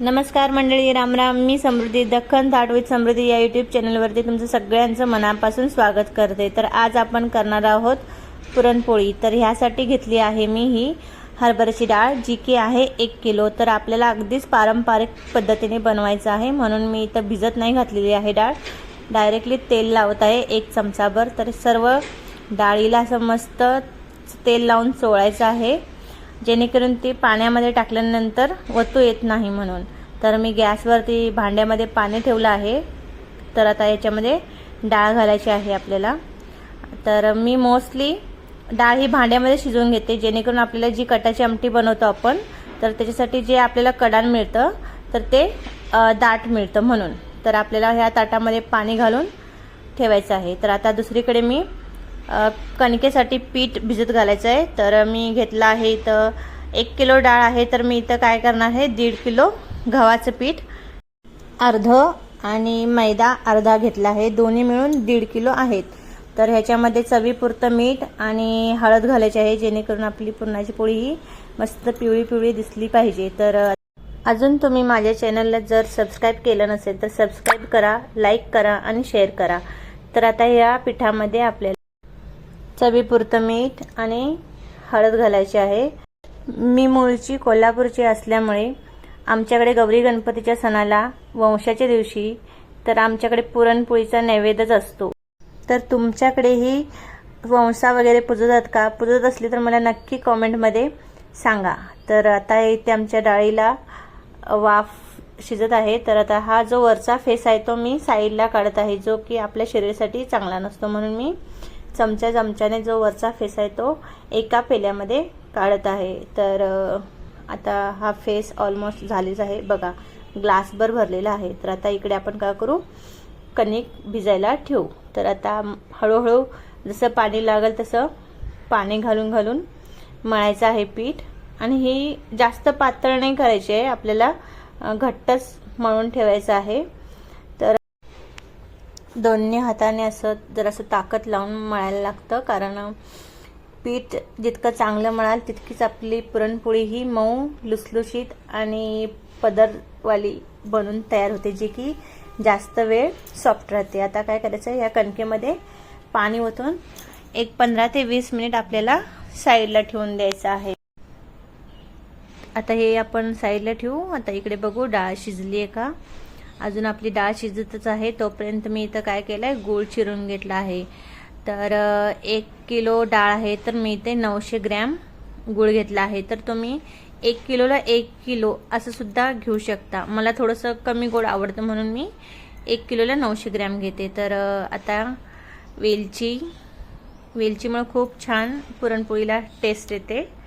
नमस्कार मंडळी रामराम मी समृद्धी दख्खन थाटवीत समृद्धी या यूट्यूब चॅनलवरती तुमचं सगळ्यांचं मनापासून स्वागत करते. तर आज आपण करणार आहोत पुरणपोळी. तर ह्यासाठी घेतली आहे मी ही हरभऱ्याची डाळ जी की आहे एक किलो. तर आपल्याला अगदीच पारंपरिक पद्धतीने बनवायचं आहे. म्हणून मी इथं भिजत नाही घातलेली आहे डाळ. डायरेक्टली तेल लावत आहे एक चमचाभर. तर सर्व डाळीला असं मस्त तेल लावून चोळायचं आहे. जेणेकरून ती पाण्यामध्ये टाकल्यानंतर वतू येत नाही म्हणून. तर मी गॅसवरती भांड्यामध्ये पाणी ठेवलं आहे. तर आता याच्यामध्ये डाळ घालायची आहे आपल्याला. तर मी मोस्टली डाळ ही भांड्यामध्ये शिजवून घेते जेणेकरून आपल्याला जी कटाची आमटी बनवतो आपण तर त्याच्यासाठी जे आपल्याला कडाण मिळतं तर ते दाट मिळतं म्हणून. तर आपल्याला ह्या ताटामध्ये पाणी घालून ठेवायचं आहे. तर आता दुसरीकडे मी कणकेसाठी पीठ भिजत घालायचं आहे. तर मी घेतलं आहे इथं एक किलो डाळ आहे. तर मी इथं काय करणार आहे? दीड किलो गव्हाचं पीठ अर्ध आणि मैदा अर्धा घेतला आहे. दोन्ही मिळून दीड किलो आहेत. तर ह्याच्यामध्ये चवीपुरतं मीठ आणि हळद घालायची आहे जेणेकरून आपली पुरणाची पोळी ही मस्त पिवळी पिवळी दिसली पाहिजे. तर अजून तुम्ही माझ्या चॅनलला जर सबस्क्राईब केलं नसेल तर सबस्क्राईब करा लाईक करा आणि शेअर करा. तर आता या पिठामध्ये आपल्याला चवीपुरतं मीठ आणि हळद घालायची आहे. मी मूळची कोल्हापूरची असल्यामुळे आमच्याकडे गौरी गणपतीच्या सणाला वंशाच्या दिवशी तर आमच्याकडे पुरणपोळीचा नैवेद्यच असतो. तर तुमच्याकडेही वंसा वगैरे पुजतात का? पुजत असली तर मला नक्की कॉमेंटमध्ये सांगा. तर आता इथे आमच्या डाळीला वाफ शिजत आहे. तर आता हा जो वरचा फेस आहे तो मी साईडला काढत आहे जो की आपल्या शरीरासाठी चांगला नसतो म्हणून मी चमच्या चमच्याने जो वरचा फेस आहे तो एका पेल्यामध्ये काढत आहे. तर आता हा फेस ऑलमोस्ट झालेच आहे. बघा ग्लासभर भरलेला आहे. तर आता इकडे आपण काय करू? कणिक भिजायला ठेवू. तर आता हळूहळू जसं पाणी लागेल तसं पाणी घालून घालून मळायचं आहे पीठ. आणि ही जास्त पातळ नाही करायची आहे. आपल्याला घट्टच मळून ठेवायचं आहे. दोन्ही हाताने असं जरासं ताकद लावून मळायला लागतं कारण पीठ जितकं चांगलं मळाल तितकीच आपली पुरणपोळी ही मऊ लुसलुशीत आणि पदरवाली बनून तयार होते जी की जास्त वेळ सॉफ्ट राहते. आता काय करायचं या कणकेमध्ये पाणी ओतून एक पंधरा ते वीस मिनिट आपल्याला साईडला ठेवून द्यायचं आहे. आता हे आपण साईडला ठेवू. आता इकडे बघू डाळ शिजली आहे का? अजून आपली डाळ शिजतच आहे. तोपर्यंत मी इथं काय केलं आहे गूळ चिरून घेतला आहे. तर एक किलो डाळ आहे तर मी इथे नऊशे ग्रॅम गूळ घेतला आहे. तर तुम्ही एक किलोला एक किलो असं सुद्धा घेऊ शकता. मला थोडंसं कमी गोड आवडतं म्हणून मी एक किलोला नऊशे ग्रॅम घेते. तर आता वेलची वेलचीमुळं खूप छान पुरणपोळीला टेस्ट येते.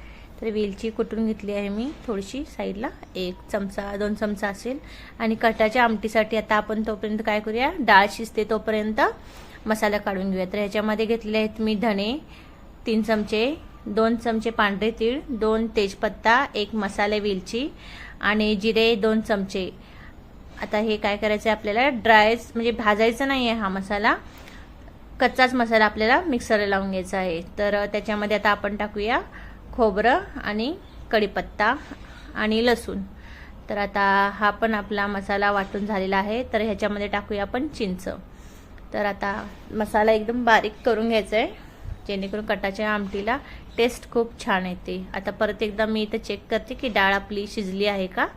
तर वेलची कुटून घेतली आहे मी थोडीशी साईडला. एक चमचा दोन चमचा असेल. आणि कटाच्या आमटीसाठी आता आपण तोपर्यंत काय करूया? डाळ शिजते तोपर्यंत मसाला काढून घेऊया. तर ह्याच्यामध्ये घेतले आहेत मी धणे तीन चमचे दोन चमचे पांढरे तीळ दोन तेजपत्ता एक मसाले वेलची आणि जिरे दोन चमचे. आता हे काय करायचं आहे आपल्याला? ड्रायच म्हणजे भाजायचं नाही आहे हा मसाला. कच्चाच मसाला आपल्याला मिक्सरला लावून घ्यायचा आहे. तर त्याच्यामध्ये आता आपण टाकूया. खोबरं आणि कढीपत्ता आणि लसूण. तर आता हा पण आपला मसाला वाटून झालेला आहे. तर ह्याच्यामध्ये टाकूया आपण चिंच. तर आता मसाला एकदम बारीक करून घ्यायचा आहे जेणेकरून कटाच्या आमटीला टेस्ट खूप छान येते. आता परत एकदा मी इथं चेक करते की डाळ आपली शिजली आहे का?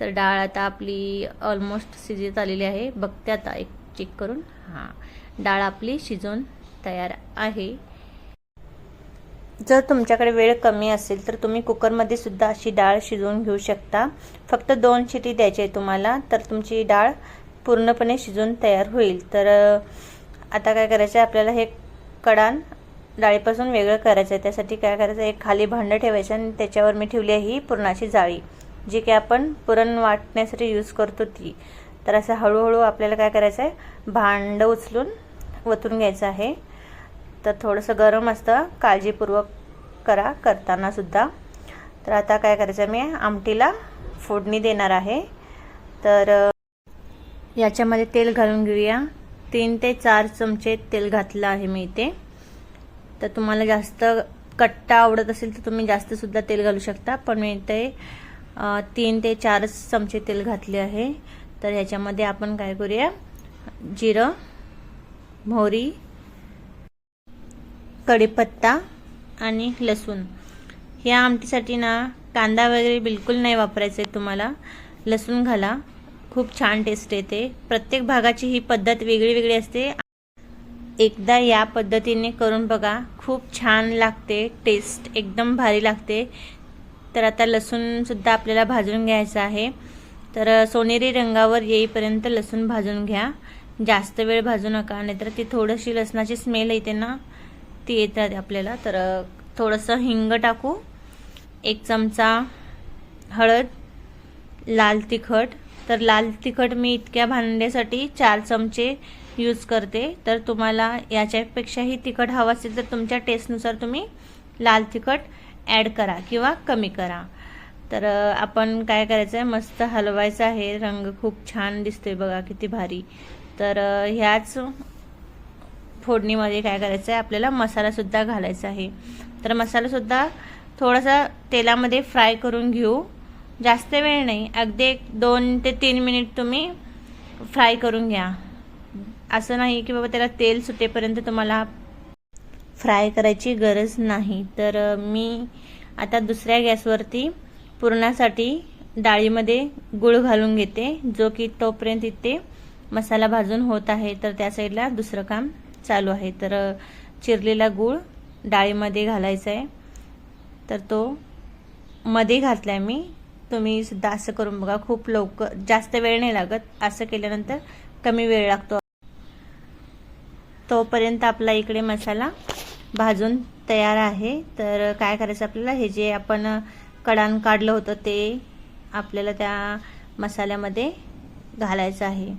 तर डाळ आता आपली ऑलमोस्ट शिजत आलेली आहे. बघते आता एक चेक करून. हां डाळ आपली शिजवून तयार आहे. जर तुमच्याकडे वेळ कमी असेल तर तुम्ही कुकरमध्ये सुद्धा अशी डाळ शिजवून घेऊ शकता. फक्त दोन शिटी द्यायची आहे तुम्हाला तर तुमची डाळ पूर्णपणे शिजून तयार होईल. तर आता काय करायचं आहे आपल्याला हे कडान डाळीपासून वेगळं करायचं आहे. त्यासाठी काय करायचं एक खाली भांडं ठेवायचं आणि त्याच्यावर मी ठेवली आहे ही पुरणाची जाळी जी की आपण पुरण वाटण्यासाठी यूज करतो ती. तर असं हळूहळू आपल्याला काय करायचं आहे भांडं उचलून वतून घ्यायचं आहे. तर थोडंसं गरम असतं काळजीपूर्वक करा करताना सुद्धा. तर आता काय करायचं मी आमटीला फोडणी देणार आहे. तर याच्यामध्ये तेल घालून घेऊया. तीन ते चार चमचे तेल घातलं आहे मी इथे. तर तुम्हाला जास्त कट्टा आवडत असेल तर तुम्ही जास्तसुद्धा तेल घालू शकता. पण मी इथे तीन ते चारच चमचे तेल घातले आहे. तर ह्याच्यामध्ये आपण काय करूया जिरं मोहरी कढीपत्ता आणि लसूण. ह्या आमटीसाठी ना कांदा वगैरे बिलकुल नाही वापरायचा आहे तुम्हाला. लसूण घाला. खूप छान टेस्ट येते. प्रत्येक भागाची ही पद्धत वेगळी वेगळी असते. एकदा या पद्धतीने करून बघा. खूप छान लागते. टेस्ट एकदम भारी लागते. तर आता लसूणसुद्धा आपल्याला भाजून घ्यायचं आहे. तर सोनेरी रंगावर येईपर्यंत लसूण भाजून घ्या. जास्त वेळ भाजू नका. नाहीतर ती थोडीशी लसणाची स्मेल येते ना. ती येतात आपल्याला. तर थोडंसं हिंग टाकू. एक चमचा हळद लाल तिखट. तर लाल तिखट मी इतक्या भांड्यासाठी चार चमचे यूज करते. तर तुम्हाला याच्यापेक्षाही तिखट हवं असेल तर तुमच्या टेस्टनुसार तुम्ही लाल तिखट ॲड करा किंवा कमी करा. तर आपण काय करायचं आहे? मस्त हलवायचं आहे. रंग खूप छान दिसतोय बघा किती भारी. तर ह्याच फोडणीमध्ये काय करायचं आहे आपल्याला मसालासुद्धा घालायचा आहे. तर मसालासुद्धा थोडासा तेलामध्ये फ्राय करून घेऊ. जास्त वेळ नाही. अगदी एक दोन ते तीन मिनिट तुम्ही फ्राय करून घ्या. असं नाही की बाबा त्याला तेल सुटेपर्यंत तुम्हाला फ्राय करायची गरज नाही. तर मी आता दुसऱ्या गॅसवरती पुरणासाठी डाळीमध्ये गुळ घालून घेते जो की तोपर्यंत इथे मसाला भाजून होत आहे. तर त्या साईडला दुसरं काम चालू आहे. तर चिरलेला गूळ डाळीमध्ये घालायचा आहे. तर तो मध्ये घातला आहे मी. तुम्ही सुद्धा असं करून बघा. खूप लवकर जास्त वेळ नाही लागत. असं केल्यानंतर कमी वेळ लागतो. तोपर्यंत आपला इकडे मसाला भाजून तयार आहे. तर काय करायचं आपल्याला? हे जे आपण कडान काढलं होतं ते आपल्याला त्या मसाल्यामध्ये घालायचं आहे.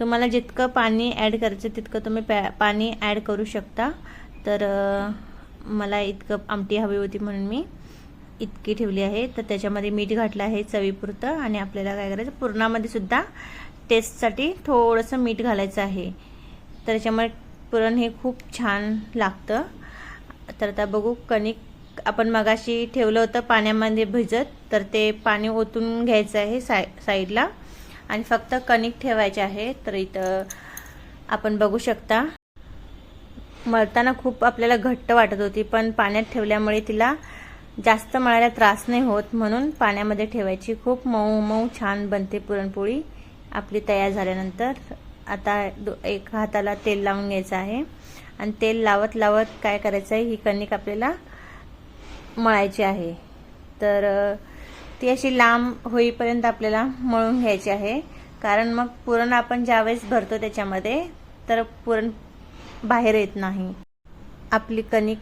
तुम्हाला जितकं पाणी ॲड करायचं तितकं तुम्ही पॅ पाणी ॲड करू शकता. तर मला इतकं आमटी हवी होती म्हणून मी इतकी ठेवली आहे. तर त्याच्यामध्ये मीठ घातलं आहे चवीपुरतं आणि आपल्याला काय करायचं पुरणामध्ये सुद्धा टेस्टसाठी थोडंसं मीठ घालायचं आहे. तर त्याच्यामुळे पुरण हे खूप छान लागतं. तर आता बघू कणिक आपण मगाशी ठेवलं होतं पाण्यामध्ये भिजत तर ते पाणी ओतून घ्यायचं आहे साय साईडला. आणि फक्त कणिक ठेवायचे आहे तर इथं आपण बघू शकता. मळताना खूप आपल्याला घट्ट वाटत होती पण पाण्यात ठेवल्यामुळे तिला जास्त मळायला त्रास नाही होत म्हणून पाण्यामध्ये ठेवायची खूप मऊ मऊ छान बनते पुरणपोळी. आपली तयार झाल्यानंतर आता एक हाताला तेल लावून घ्यायचं आहे. आणि तेल लावत लावत काय करायचं आहे ही कणिक आपल्याला मळायची आहे. तर ती अशी लांब होईपर्यंत आपल्याला मळून घ्यायची आहे. कारण मग पुरण आपण ज्यावेळेस भरतो त्याच्यामध्ये तर पुरण बाहेर येत नाही. आपली कणिक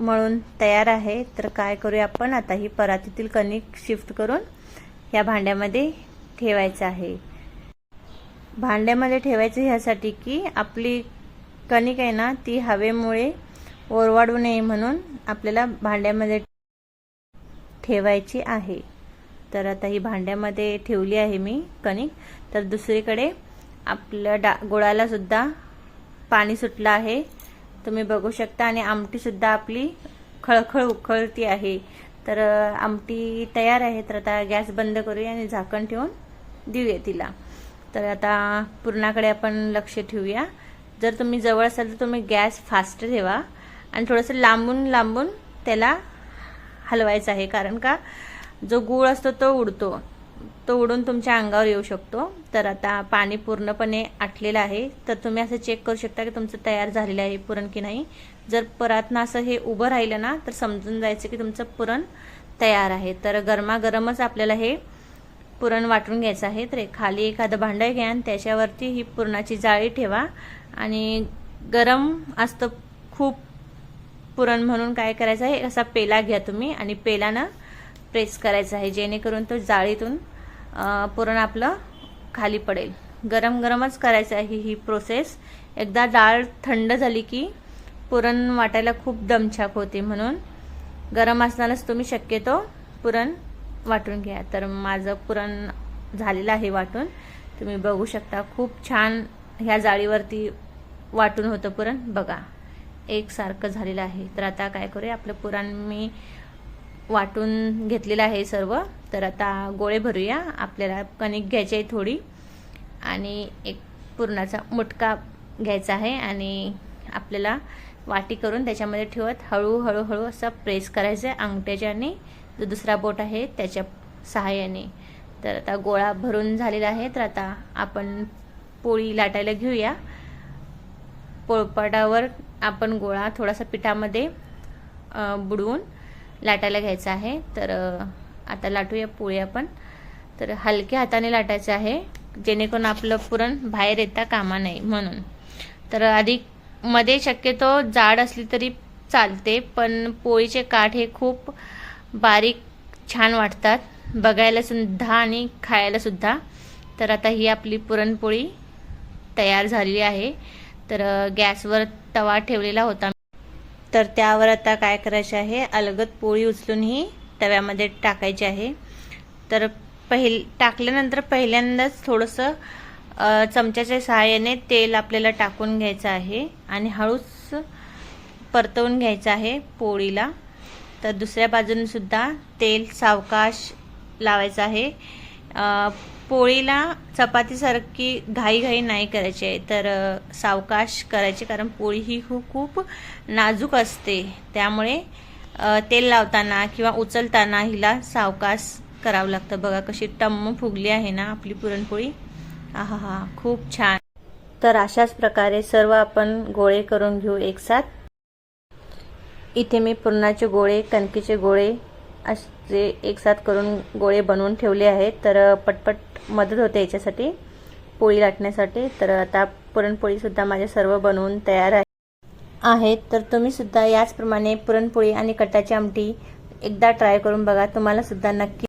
मळून तयार आहे तर काय करूया आपण? आता ही परातीतील कणिक शिफ्ट करून या भांड्यामध्ये ठेवायचं आहे. भांड्यामध्ये ठेवायचं ह्यासाठी की आपली कणिक आहे ना ती हवेमुळे ओरवाडू नये म्हणून आपल्याला भांड्यामध्ये ठेवायची आहे. तर आता ही भांड्यामध्ये ठेवली आहे मी कणिक. तर दुसरीकडे आपल्या डा गोळाला सुद्धा पाणी सुटलं आहे. तुम्ही बघू शकता आणि आमटीसुद्धा आपली खळखळ उखळती आहे. तर आमटी तयार आहे. तर आता गॅस बंद करूया आणि झाकण ठेवून देऊया तिला. तर आता पुरणाकडे आपण लक्ष ठेवूया. जर तुम्ही जवळ असाल तर तुम्ही गॅस फास्ट ठेवा. आणि थोडंसं लांबून लांबून त्याला हलवायचं आहे. कारण का? जो गूळ असतो तो उडतो. तो उडून तुमच्या अंगावर येऊ शकतो. तर आता पाणी पूर्णपणे आटलेलं आहे. तर तुम्ही असं चेक करू शकता की तुमचं तयार झालेलं आहे पुरण की नाही. जर परातनं असं हे उभं राहिलं ना तर समजून जायचं की तुमचं पुरण तयार आहे. तर गरमागरमच आपल्याला हे पुरण वाटून घ्यायचं आहे. तर खाली एखादं भांडं घ्या आणि त्याच्यावरती ही पुरणाची जाळी ठेवा. आणि गरम असतं खूप पुरण म्हणून काय करायचं आहे? असा पेला घ्या तुम्ही आणि पेलानं प्रेस करायचं आहे जेणेकरून तो जाळीतून पुरण आपलं खाली पडेल. गरम गरमच करायचं आहे ही प्रोसेस एकदा डाळ थंड झाली की पुरण वाटायला खूप दमछाक होते म्हणून गरम असतानाच तुम्ही शक्यतो पुरण वाटून घ्या. तर माझं पुरण झालेलं आहे वाटून. तुम्ही बघू शकता खूप छान ह्या जाळीवरती वाटून होतं पुरण. बघा एकसारखं झालेलं आहे. तर आता काय करूया आपलं पुरण मी वाटून घेतलेलं आहे सर्व. तर आता गोळे भरूया. आपल्याला कणिक घ्यायची आहे थोडी. आणि एक पुरणाचा मुटका घ्यायचा आहे आणि आपल्याला वाटी करून त्याच्यामध्ये ठेवत हळूहळू हळू असं प्रेस करायचं आहे अंगठ्याच्या आणि जो दुसरा बोट आहे त्याच्या सहाय्याने. तर आता गोळा भरून झालेला आहे. तर आता आपण पोळी लाटायला घेऊया. पोळपाटावर आपण गोळा थोडासा पिठामध्ये बुडवून लाटायला घ्यायचं आहे. तर आता लाटूया पोळी आपण. तर हलक्या हाताने लाटायचं आहे जेणेकरून आपलं पुरण बाहेर येता कामा नाही म्हणून. तर आधी मध्ये शक्यतो जाड असली तरी चालते पण पोळीचे काठ हे खूप बारीक छान वाटतात. बघायला सुद्धा आणि खायला सुद्धा. तर आता ही आपली पुरणपोळी तयार झालेली आहे. तर गॅसवर तवा ठेवलेला होता तर त्यावर आता काय करायचे आहे? अलगद पोळी उचलून ही तव्यामध्ये टाकायची आहे. तर पहिल टाकल्यानंतर पहिल्यांदाच थोडंसं चमच्याच्या सहाय्याने तेल आपल्याला टाकून घ्यायचं आहे आणि हळूच परतवून घ्यायचं आहे पोळीला. तर दुसऱ्या बाजूनसुद्धा तेल सावकाश लावायचं आहे. पोळीला चपातीसारखी घाईघाई नाही करायची आहे. तर सावकाश करायची कारण पोळी ही खूप नाजूक असते. त्यामुळे तेल लावताना किंवा उचलताना हिला सावकाश करावं लागतं. बघा कशी टम्म फुगली आहे ना आपली पुरणपोळी. हा हा खूप छान. तर अशाच प्रकारे सर्व आपण गोळे करून घेऊ एकसाथ. इथे मी पुरणाचे गोळे कणकीचे गोळे असे एकसाथ करून गोळे बनवून ठेवले आहेत. तर पटपट मदत होते याच्यासाठी पोळी लाटण्यासाठी. तर आता पुरणपोळीसुद्धा माझ्या सर्व बनवून तयार आहे. आहेत. तर तुम्ही सुद्धा याचप्रमाणे पुरणपोळी आणि कटाची आमटी एकदा ट्राय करून बघा. तुम्हाला सुद्धा नक्की